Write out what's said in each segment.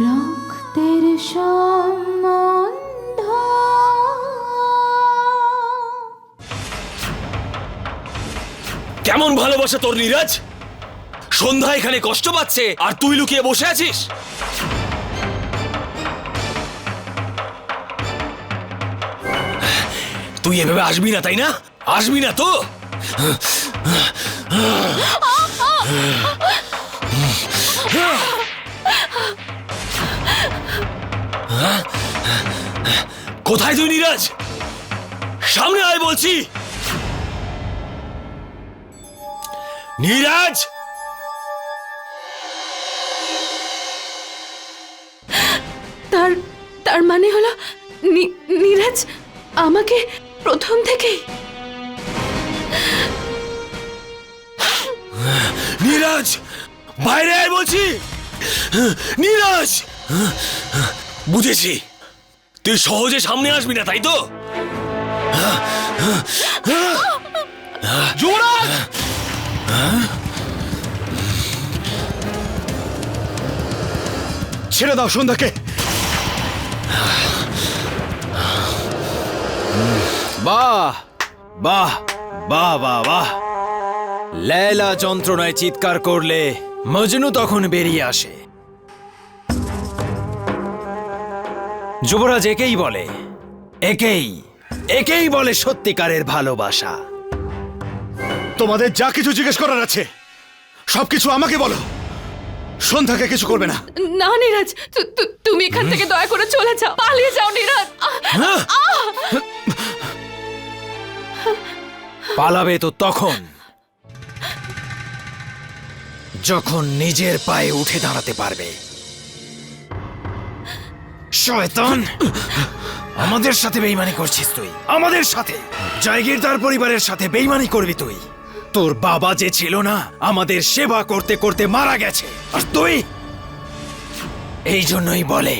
রক্তের সম্বন্ধ। কেমন ভালোবাসা তোর নীরাজ? সন্ধ্যা এখানে কষ্ট পাচ্ছে আর তুই লুকিয়ে বসে আছিস? তুই এভাবে আসবি না তাই না? আসবি না তো? কোথায় তুই নীরাজ? সামনে আয় বলছি। নীরাজ! তার তার মানে হলো নীরাজ আমাকে প্রথম থেকেই নীরাজ! বাইরে আয় বলছি। নীরাজ! বুঝেছি। তুই সহজে সামনে আসবি না তাই তো? যুবরাজ! ছেড়ে দাও সন্ধ্যাকে। বাহ বাহ বাহ বাহ বাহ। লেলা যন্ত্রণায় চিৎকার করলে মজনু তখন বেরিয়ে আসে। যুবরাজ একেই বলে। একেই একেই বলে সত্যিকারের ভালোবাসা। তোমাদের যা কিছু জিজ্ঞেস করার আছে সবকিছু আমাকে বলো। সন্ধ্যাকে কিছু করবে না। না নীরাজ তুমি এখান থেকে দয়া করে চলে যাও। পালিয়ে যাও নীরাজ। আহ! পালাবে তো তখন। যখন নিজের পায়ে উঠে দাঁড়াতে পারবে। শয়তান! আমাদের সাথে বেইমানি করছিস তুই। আমাদের সাথে! জায়গিরদার পরিবারের সাথে বেইমানি করবি তুই। তোর বাবা যে ছিল না, আমাদের সেবা করতে করতে মারা গেছে। আর তুই? এই জন্যই বলে,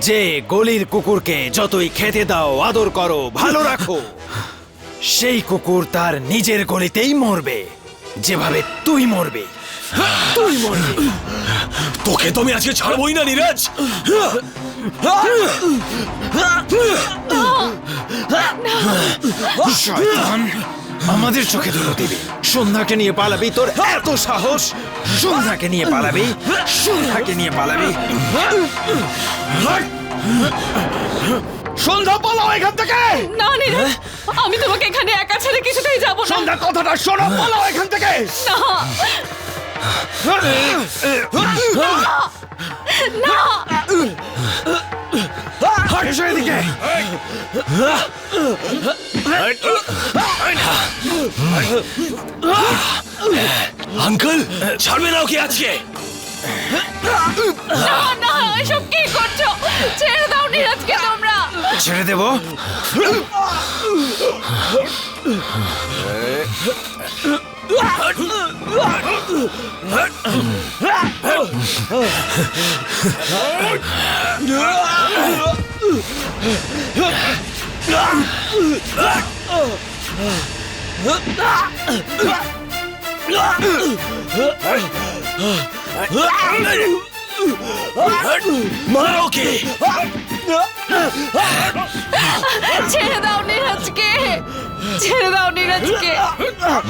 যে গলির কুকুরকে যতই খেতে দাও, আদর করো, ভালো রাখো, সেই কুকুর তার নিজের গলিতেই মরবে, যেভাবে তুই মরবে। তুই মরবি। তোকে তো আমি আজকে ছাড়বই না নীরাজ। শয়তান আমাদের চোখে ধুলো দিবি। সন্ধ্যাকে নিয়ে পালাবি তোর এত সাহস। সন্ধ্যাকে নিয়ে পালাবি সন্ধ্যাকে নিয়ে পালাবি। সন্ধ্যা পালাও এখান থেকে! না নীরাজ আমি তোমাকে এখানে একা ছেড়ে কিছুতেই যাব না। সন্ধ্যা কথাটা শোনো পালাও এখান থেকে! না। না এসো এদিকে আঙ্কেল ছাড়বে না ওকে আজকে। না না এসব কি করছ? ছেড়ে দাও নীরাজকে তোমরা। ছেড়ে দেব? মার ওকে ছেড়ে দাও নীরাজকে ছেড়ে দাও নীরাজকে।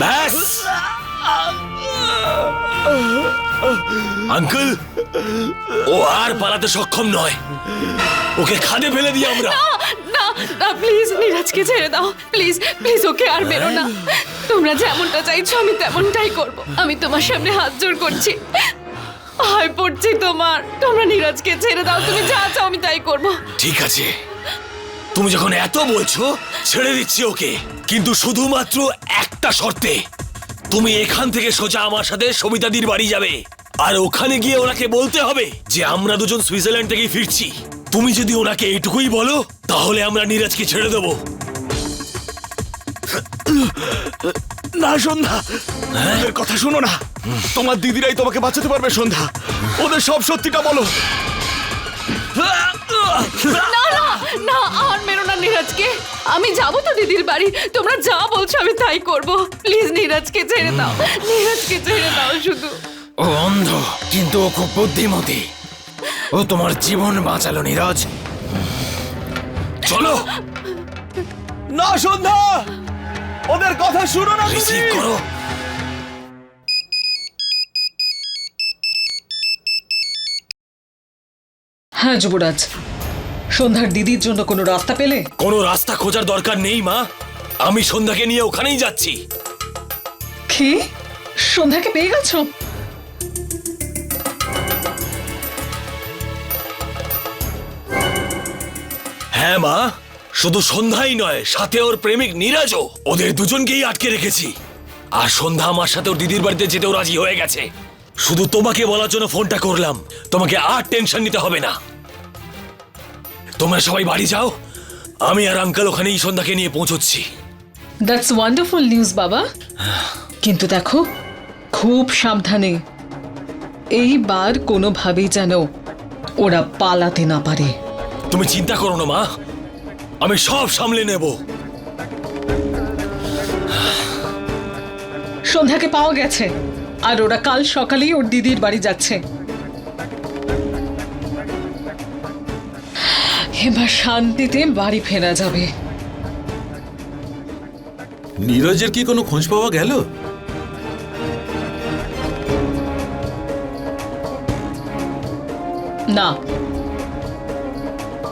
ব্যাস। আঙ্কেল ও আর পালাতে সক্ষম নয়। ওকে খাদে ফেলে দিই আমরা। না না প্লিজ নীরাজকে ছেড়ে দাও। প্লিজ প্লিজ ওকে আর বেরো না। তোমরা যেমনটা চাইছো আমি তেমনটাই করব। আমি তোমার সামনে হাত জোর করছি। হাই পড়ছি তোমার। তোমরা নীরাজকে ছেড়ে দাও। তুমি যা চাও আমি তাই করব। ঠিক আছে। তুমি যখন এত বলছো ছেড়ে দিচ্ছি ওকে। কিন্তু শুধুমাত্র একটা শর্তে। তুমি এখান থেকে সোজা আমার সাথে সবিতাদির বাড়ি যাবে। আর ওখানে গিয়ে ওনাকে বলতে হবে যে আমরা দুজন সুইজারল্যান্ড থেকেই ফিরছি। তুমি যদি ওনাকে এইটুকুই বলো তাহলে আমরা নীরাজকে ছেড়ে দেবো। না সন্ধ্যা। ওদের কথা শোনো না। তোমার দিদিরাই তোমাকে বাঁচাতে পারবে সন্ধ্যা। ওদের সব সত্যিটা বলো। না না না আর নীরাজকে আমি যাব তো দিদির বাড়ি। তোমরা যা বলছো আমি তাই করব। প্লিজ নীরাজকে ছেড়ে দাও। নীরাজকে ছেড়ে দাও শুধু। ও অন্ধ কিন্তু ও খুব বুদ্ধিমতী। ও তোমার জীবন বাঁচালো নীরজ। চলো। না সন্ধ্যা! ওদের কথা শুনো না রিসিভ তুমি করো। হ্যাঁ যুবরাজ। সন্ধ্যার দিদির জন্য কোনো রাস্তা পেলে? কোনো রাস্তা খোঁজার দরকার নেই মা। আমি সন্ধ্যাকে নিয়ে ওখানেই যাচ্ছি। কি? সন্ধ্যাকে পেয়ে গেছো? হ্যাঁ মা। শুধু সন্ধ্যাই নয় সাথে ওর প্রেমিক নীরাজও। ওদের দুজনকেই আটকে রেখেছি। আর সন্ধ্যা আমার সাথে ওর দিদির বাড়িতে যেতেও রাজি হয়ে গেছে। শুধু তোমাকে বলার জন্য ফোনটা করলাম। তোমাকে আর টেনশন নিতে হবে না। তোমরা সবাই বাড়ি যাও। আমি আর আঙ্কেল ওখানেই সন্ধ্যাকে নিয়ে পৌঁছচ্ছি। দ্যাটস ওয়ান্ডারফুল নিউজ বাবা। কিন্তু দেখো খুব সাবধানে। এইবার কোনোভাবেই যেন ওরা পালাতে না পারে। তুমি চিন্তা করো না মা। আমি সব সামলে নেব। সন্ধ্যাকে পাওয়া গেছে। আর ওরা কাল সকালেই ওর দিদির বাড়ি যাচ্ছে। এবার শান্তিতে বাড়ি ফেরা যাবে। নীরজের কি কোনো খোঁজ পাওয়া গেল? না।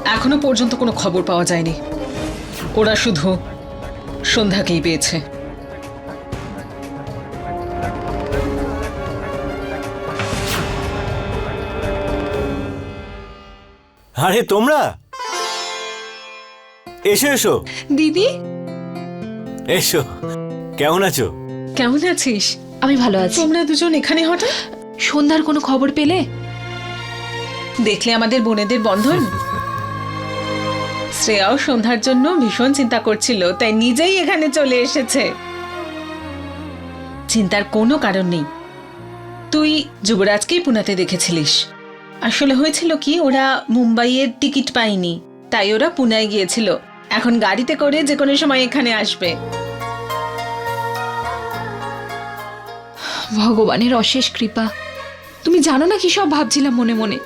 এখনও পর্যন্ত কোনো খবর পাওয়া যায়নি। ওরা শুধু সন্ধ্যাকেই পেয়েছে। আরে তোমরা? এসো এসো। দিদি? এসো। কেমন আছো? কেমন আছিস? আমি ভালো আছি। তোমরা দুজন এখানে হঠাৎ? সন্ধ্যার কোনো খবর পেলে? দেখলে আমাদের বোনেদের বন্ধন? শ্রেয়াও সন্ধ্যার জন্য ভীষণ চিন্তা করছিল তাই নিজেই এখানে চলে এসেছে। চিন্তার কোনো কারণ নেই। তুই যুবরাজকেই পুনাতে দেখেছিলিস। আসলে হয়েছিল কি ওরা মুম্বাইয়ের টিকিট পায়নি তাই ওরা পুনায় গিয়েছিল। এখন গাড়িতে করে যে কোনো সময় এখানে আসবে। ভগবানের অশেষ কৃপা। তুমি জানো না কি সব ভাবছিলাম মনে মনে।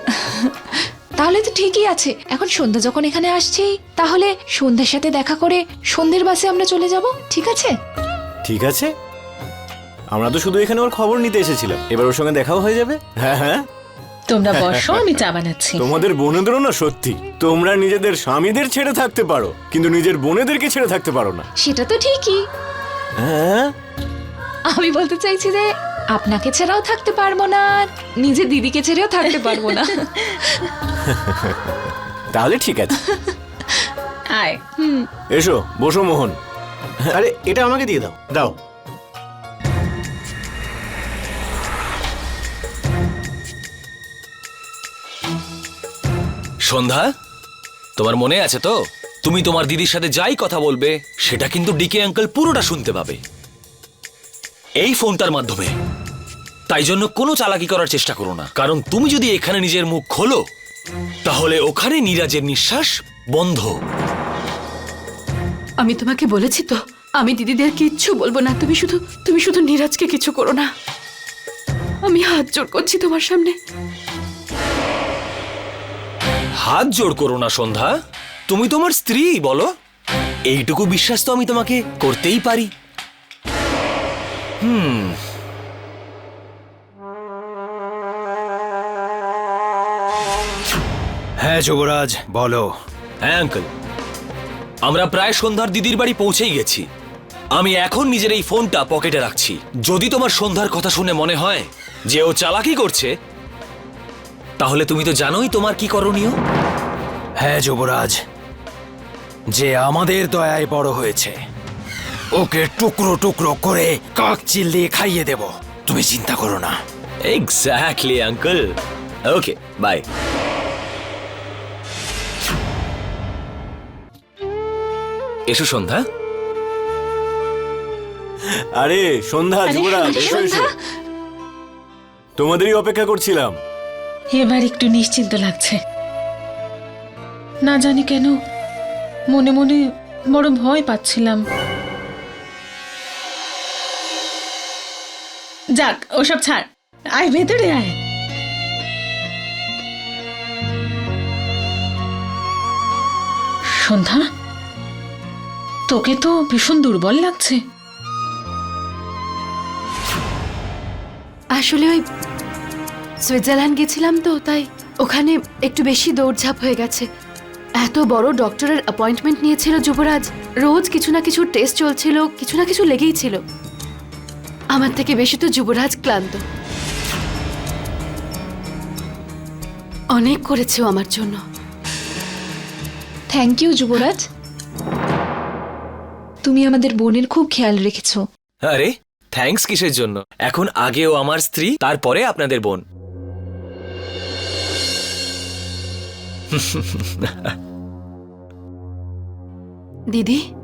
তাহলে তো ঠিকই আছে। এখন সন্ধ্যা যখন এখানে আসছি তাহলে সন্ধ্যার সাথে দেখা করে সন্ধ্যের বাসে আমরা চলে যাব ঠিক আছে? ঠিক আছে। আমরা তো শুধু এখানে ওর খবর নিতে এসেছিলাম। এবার ওর সঙ্গে দেখাও হয়ে যাবে। হ্যাঁ হ্যাঁ। তোমরা বসো আমি চা বানাচ্ছি। তোমাদের বোনেদেরও না সত্যি। তোমরা নিজেদের স্বামীদের ছেড়ে থাকতে পারো কিন্তু নিজের বোনেদেরকে ছেড়ে থাকতে পারো না। সেটা তো ঠিকই। হ্যাঁ? আমি বলতে চাইছি যে আপনাকে ছাড়াও থাকতে পারব না নিজের দিদিকে ছেড়েও থাকতে পারব না। তাহলে ঠিক আছে। আয় এসো বসো মোহন। আরে এটা আমাকে দিয়ে দাও। দাও। সন্ধ্যা? তোমার মনে আছে তো? তুমি তোমার দিদির সাথে যাই কথা বলবে, সেটা কিন্তু ডিকে আঙ্কেল পুরোটা শুনতে পাবে। এই ফোনটার মাধ্যমে। তাই জন্য কোনো চালাকি করার চেষ্টা করো না। কারণ তুমি যদি এখানে নিজের মুখ খোলো, তাহলে ওখানে নিরাজের নিঃশ্বাস বন্ধ। আমি তোমাকে বলেছি তো, আমি দিদিদের কিচ্ছু বলব না। তুমি শুধু তুমি শুধু নীরাজকে কিছু করো না। আমি হাত জোড় করছি তোমার সামনে। হাত জোড় করো না সন্ধ্যা। তুমি তোমার স্ত্রী বলো। এইটুকু বিশ্বাস তো আমি তোমাকে করতেই পারি। হুম। হ্যাঁ যুবরাজ বলো। হ্যাঁ আঙ্কেল আমরা প্রায় সন্ধ্যার দিদির বাড়ি পৌঁছেই গেছি। আমি এখন নিজের এই ফোনটা পকেটে রাখছি। যদি তোমার সন্ধ্যার কথা শুনে মনে হয় যে ও চালাকি করছে তাহলে তুমি তো জানোই তোমার কি করণীয়? হ্যাঁ যুবরাজ। যে আমাদের দয়ায় বড় হয়েছে ওকে টুকরো টুকরো করে কাক চিল্লিয়ে খাইয়ে দেব। তুমি চিন্তা করো না। এক্স্যাক্টলি আঙ্কল ওকে বাই এসো সন্ধ্যা। আরে সন্ধ্যা যুবরাজ এসো এসো। তোমাদেরই অপেক্ষা করছিলাম। এবার একটু নিশ্চিন্ত লাগছে। না জানি কেন, মনে মনে বড় ভয় পাচ্ছিলাম। যাক, ওসব ছাড়, আয় ভেতরে আয়। সন্ধ্যা, তোকে তো ভীষণ দুর্বল লাগছে। আসলে ওই সুইজারল্যান্ড গেছিলাম তো তাই ওখানে একটু বেশি দৌড়ঝাঁপ হয়ে গেছে। এত বড় ডক্টরের অ্যাপয়েন্টমেন্ট নিয়েছিল যুবরাজ। রোজ কিছু না কিছু টেস্ট চলছিল কিছু না কিছু লেগেই ছিল। আমার থেকে বেশি তো যুবরাজ ক্লান্ত। অনেক করেছে আমার জন্য। Thank you Yuvraj. তুমি আমাদের বোনের খুব খেয়াল রেখেছো। আরে থ্যাঙ্কস কিসের জন্য? এখন আগেও আমার স্ত্রী তারপরে আপনাদের বোন। দিদি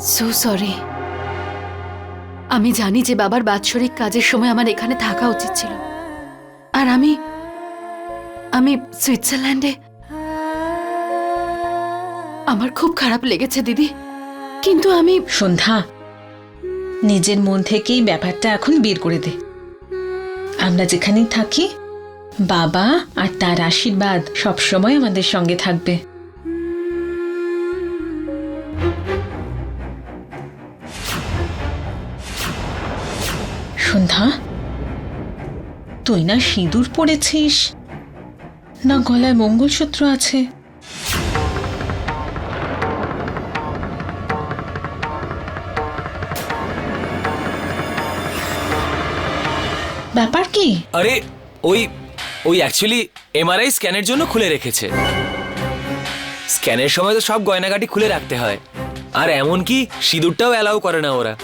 সো সরি আমি জানি যে বাবার বাৎসরিক কাজের সময় আমার এখানে থাকা উচিত ছিল। আর আমি আমি সুইজারল্যান্ডে। আমার খুব খারাপ লেগেছে দিদি। কিন্তু আমি সন্ধ্যা, নিজের মন থেকেই ব্যাপারটা এখন বের করে দে। আমরা যেখানেই থাকি বাবা আর তার আশীর্বাদ সবসময় আমাদের সঙ্গে থাকবে। সন্ধ্যা, তুই না সিঁদুর পড়েছিস? না গলায় মঙ্গলসূত্র আছে? ব্যাপার কি? আরে, ওই ওই অ্যাকচুয়ালি এমআরআই স্ক্যানের জন্য খুলে রেখেছে। স্ক্যানের সময় তো সব গয়নাগাটি খুলে রাখতে হয়। আর এমনকি সিঁদুরটাও অ্যালাউ করে না ওরা।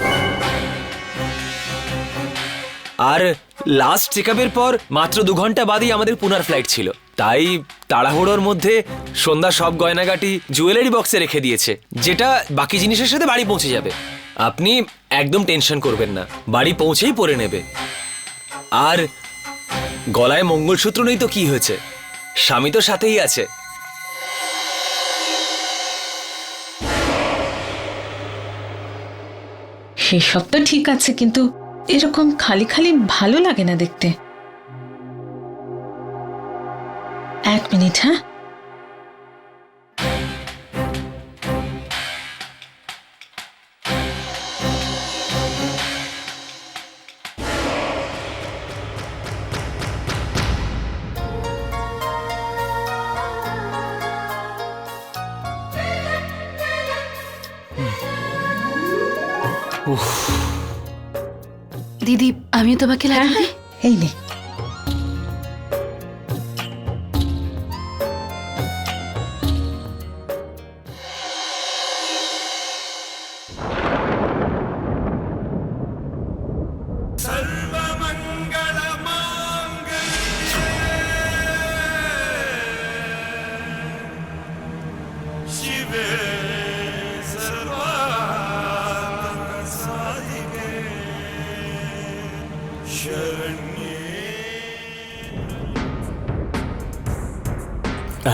আর লাস্ট চেক পর মাত্র দু ঘণ্টা বাদেই আমাদের পুনার ফ্লাইট ছিল। তাই তাড়াহুড়োর মধ্যে সন্ধ্যা সব গয়নাগাটি জুয়েলারি বক্সে রেখে দিয়েছে, যেটা বাকি জিনিসের সাথে বাড়ি পৌঁছে যাবে। আপনি একদম টেনশন করবেন না, বাড়ি পৌঁছেই পরে নেবে। আর গলায় মঙ্গলসূত্র নেই তো কি হয়েছে? স্বামী তো সাথেই আছে। সেসব তো ঠিক আছে, কিন্তু এরকম খালি খালি ভালো লাগে না দেখতে। এক মিনিট হ্যাঁ? দিদি আমিও তোমাকে লাগিয়ে দিই? এই নে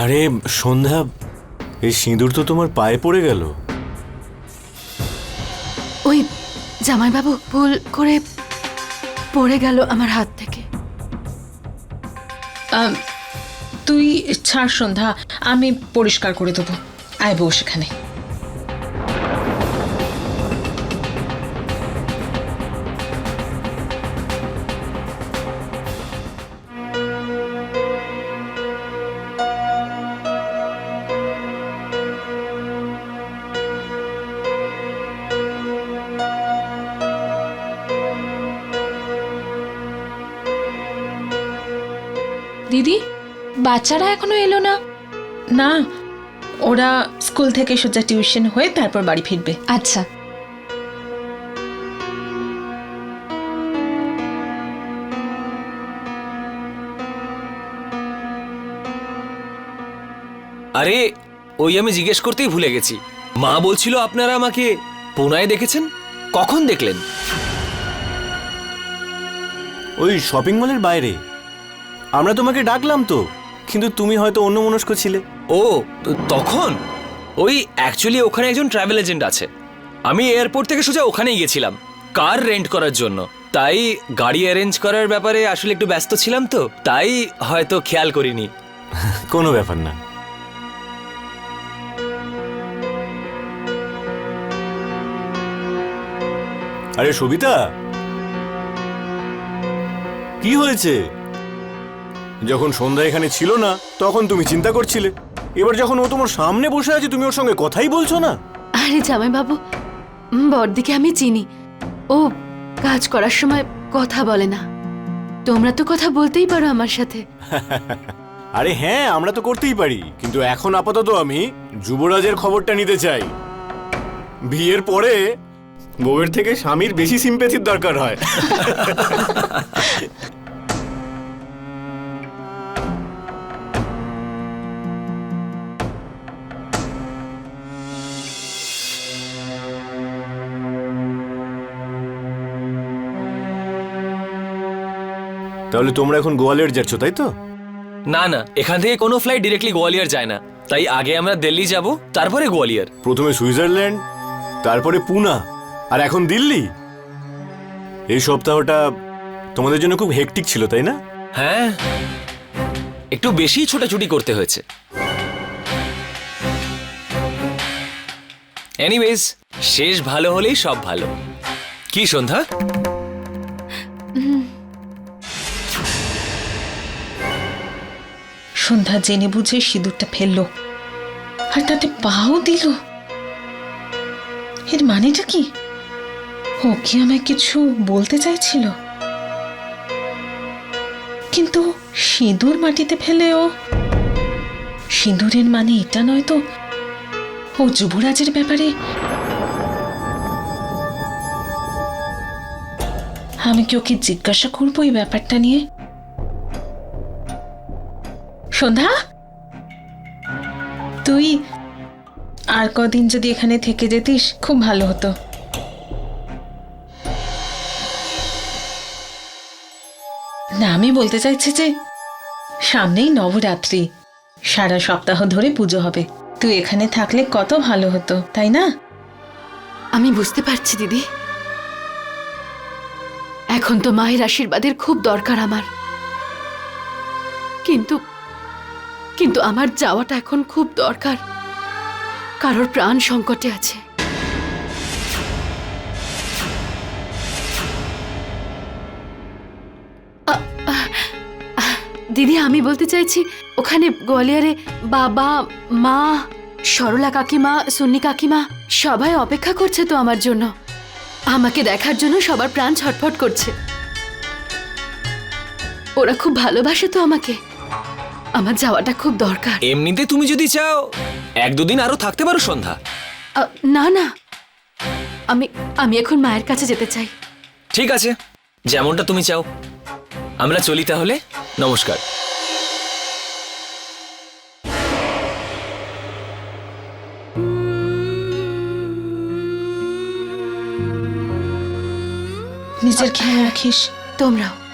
আরে সন্ধ্যা এই সিঁদুর তো তোমার পায়ে পড়ে গেল। ওই জামাইবাবু ভুল করে পড়ে গেল আমার হাত থেকে। আম, তুই ছাড় সন্ধ্যা আমি পরিষ্কার করে দেবো। আয় বউ এখানে। বাচ্চারা এখনও এলো না? না ওরা স্কুল থেকে সোজা টিউশন হয়ে তারপর বাড়ি ফিরবে। আচ্ছা। আরে ওই আমি জিজ্ঞেস করতেই ভুলে গেছি। মা বলছিল আপনারা আমাকে পুনায় দেখেছেন? কখন দেখলেন? ওই শপিং মলের বাইরে। আমরা তোমাকে ডাকলাম তো। কিন্তু তুমি হয়তো অন্য মনস্ক ছিলে। ও তখন? ওই অ্যাকচুয়ালি ওখানে একজন ট্রাভেল এজেন্ট আছে। আমি এয়ারপোর্ট থেকে সোজা ওখানেই গিয়েছিলাম কার রেন্ট করার জন্য। তাই গাড়ি অ্যারেঞ্জ করার ব্যাপারে আসলে একটু ব্যস্ত ছিলাম তো তাই হয়তো খেয়াল করিনি। কোনো ব্যাপার না। আরে সবিতা! কি হয়েছে? যখন সন্ধ্যা এখানে ছিল না তখন তুমি চিন্তা করছিলে। এবার যখন ও তোমার সামনে বসে আছে তুমি ওর সঙ্গে কথাই বলছো না? আরে জামাইবাবু উম, বড়দিকে আমি চিনি। ও কাজ করার সময় কথা বলে না। তোমরা তো কথা বলতেই পারো আমার সাথে। আরে হ্যাঁ আমরা তো করতেই পারি। কিন্তু এখন আপাতত আমি যুবরাজের খবরটা নিতে চাই। বিয়ের পরে বউয়ের থেকে স্বামীর বেশি সিম্পেথির দরকার হয়। তাহলে তোমরা এখন গোয়ালিয়র যাচ্ছ তাই তো? না না এখান থেকে কোনো ফ্লাইট ডিরেক্টলি গোয়ালিয়র যায় না। তাই আগে আমরা দিল্লি যাব তারপরে গোয়ালিয়র। প্রথমে সুইজারল্যান্ড তারপরে পুনা আর এখন দিল্লি? এই সপ্তাহটা তোমাদের জন্য খুব হেকটিক ছিল তাই না? হ্যাঁ একটু বেশি ছোটাছুটি করতে হয়েছে। এনিওয়েজ শেষ ভালো হলেই সব ভালো। কি সন্ধ্যা? সন্ধ্যা জেনে বুঝে সিঁদুরটা ফেলল। আর তাতে পাও দিল। এর মানেটা কি? ও কি আমায় কিছু বলতে চাইছিল? কিন্তু সিঁদুর মাটিতে ফেলে ও সিঁদুরের মানে এটা নয় তো? ও যুবরাজের ব্যাপারে আমি কি ওকে জিজ্ঞাসা করব এই ব্যাপারটা নিয়ে? সন্ধ্যা? তুই আর কদিন যদি এখানে থেকে যেতিস, খুব ভালো হতো। না, আমি বলতে চাইছি যে, সামনেই নবরাত্রি। সারা সপ্তাহ ধরে পুজো হবে। তুই এখানে থাকলে কত ভালো হতো, তাই না? আমি বুঝতে পারছি, দিদি। এখন তো মায়ের আশীর্বাদের খুব দরকার আমার। কিন্তু কিন্তু আমার যাওয়াটা এখন খুব দরকার। কারোর প্রাণ সংকটে আছে। দিদি, আমি বলতে চাইছি, ওখানে গোয়ালিয়ারে বাবা, মা, সরলা কাকিমা, সুন্নি কাকিমা, সবাই অপেক্ষা করছে তো আমার জন্য। আমাকে দেখার জন্য সবার প্রাণ ছটফট করছে। ওরা খুব ভালোবাসে তো আমাকে। আমার যাওয়াটা খুব দরকার। এমনিতে তুমি যদি চাও এক দুদিন আরও থাকতে পারো সন্ধ্যা। আ, না না। আমি আমি এখন মায়ের কাছে যেতে চাই। ঠিক আছে যেমনটা তুমি চাও। আমরা চলি তাহলে নমস্কার। নিজের খেয়াল রাখিস। তোমরাও।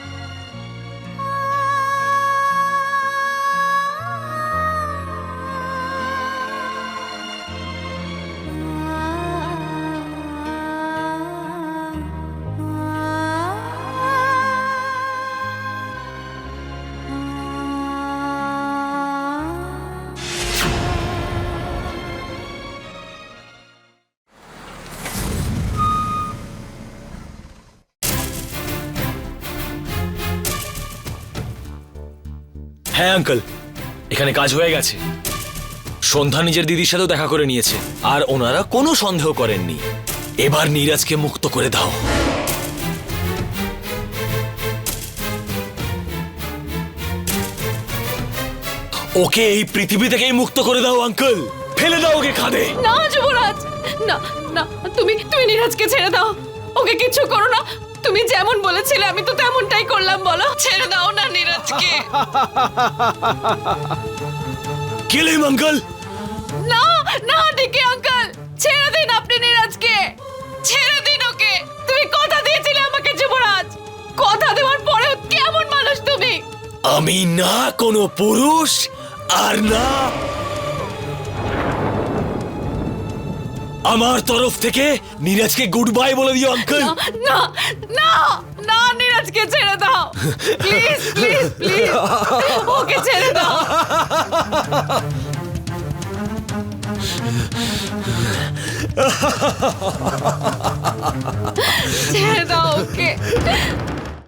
হ্যাঁ আঙ্কেল এখানে কাজ হয়ে গেছে। সন্ধ্যা নিজের দিদির সাথেও দেখা করে নিয়েছে। আর ওনারা কোনো সন্দেহ করেননি। এবার নীরাজকে মুক্ত করে দাও। ওকে এই পৃথিবী থেকেই মুক্ত করে দাও আঙ্কেল ফেলে দাও ওকে খাদে। না, যুবরাজ। না না, তুমি তুমি নীরাজকে ছেড়ে দাও। ওকে কিছু করো না। তুমি যেমন বলেছিলে আমি তো তেমনটাই করলাম বলো। ছেড়ে দাও না নীরাজকে। কিলিম আঙ্কেল? না না ডিকে আঙ্কেল। ছেড়ে দিন আপনি নীরাজকে। ছেড়ে দিন ওকে। তুমি কথা দিয়েছিলে আমাকে যুবরাজ। কথা দেওয়ার পরেও কেমন মানুষ তুমি? আমি না কোনো পুরুষ আর না আমার তরফ থেকে নীরাজকে গুড বাই বলে দিও আঙ্কেল। না না না না নীরাজকে ছেড়ে দাও। প্লিজ প্লিজ প্লিজ ওকে ছেড়ে দাও। ছেড়ে দাও ওকে।